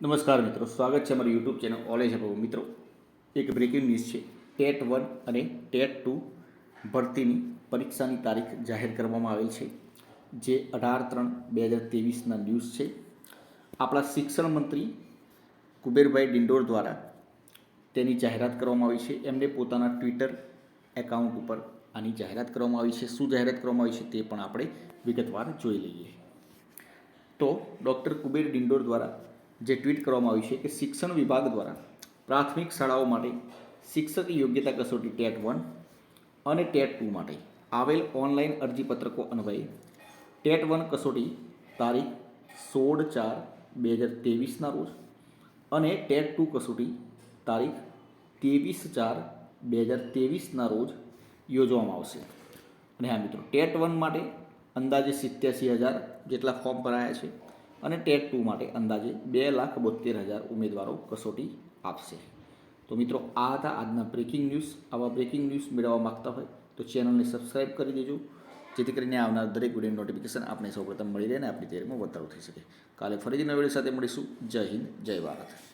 નમસ્કાર મિત્રો, સ્વાગત છે અમારી યુટ્યુબ ચેનલ ઓલેજ અપો મિત્રો, એક બ્રેકિંગ ન્યૂઝ છે. ટેટ વન અને ટેટ ટુ ભરતીની પરીક્ષાની તારીખ જાહેર કરવામાં આવેલ છે, જે અઢાર ત્રણ બે હજાર ત્રેવીસના ન્યૂઝ છે. આપણા શિક્ષણ મંત્રી કુબેરભાઈ ડિંડોર દ્વારા તેની જાહેરાત કરવામાં આવી છે. એમને પોતાના ટ્વિટર એકાઉન્ટ ઉપર આની જાહેરાત કરવામાં આવી છે. શું જાહેરાત કરવામાં આવી છે તે પણ આપણે વિગતવાર જોઈ લઈએ. તો ડૉક્ટર કુબેર ડિંડોર દ્વારા જે ટ્વીટ કરવામાં આવ્યું છે કે શિક્ષણ વિભાગ દ્વારા પ્રાથમિક શાળાઓ માટે શિક્ષક યોગ્યતા કસોટી ટેટ વન અને ટેટ ટુ માટે આવેલ ઓનલાઈન અરજીપત્રકો અન્વયે ટેટ વન કસોટી તારીખ સોળ ચાર બે હજાર ત્રેવીસના રોજ અને ટેટ ટુ કસોટી તારીખ ત્રેવીસ ચાર બે હજાર ત્રેવીસના રોજ યોજવામાં આવશે. અને હા મિત્રો, ટેટ વન માટે અંદાજે સિત્યાસી હજાર જેટલા ફોર્મ ભરાયા છે. અને ટેટ ટુ માટે અંદાજે બે લાખ બોતેર હજાર ઉમેદવારો કસોટી આપશે. તો મિત્રો, આ હતા આજના બ્રેકિંગ ન્યૂઝ આવા બ્રેકિંગ ન્યૂઝ મેળવવા માગતા હોય તો ચેનલને સબસ્ક્રાઇબ કરી દેજો, જેથી કરીને આવનાર દરેક વીડિયો નોટિફિકેશન આપણે સૌપ્રથમ મળી રહે અને આપણી તૈયારીમાં વધારો થઈ શકે. કાલે ફરીથી નવા સાથે મળીશું. જય હિન્દ, જય ભારત.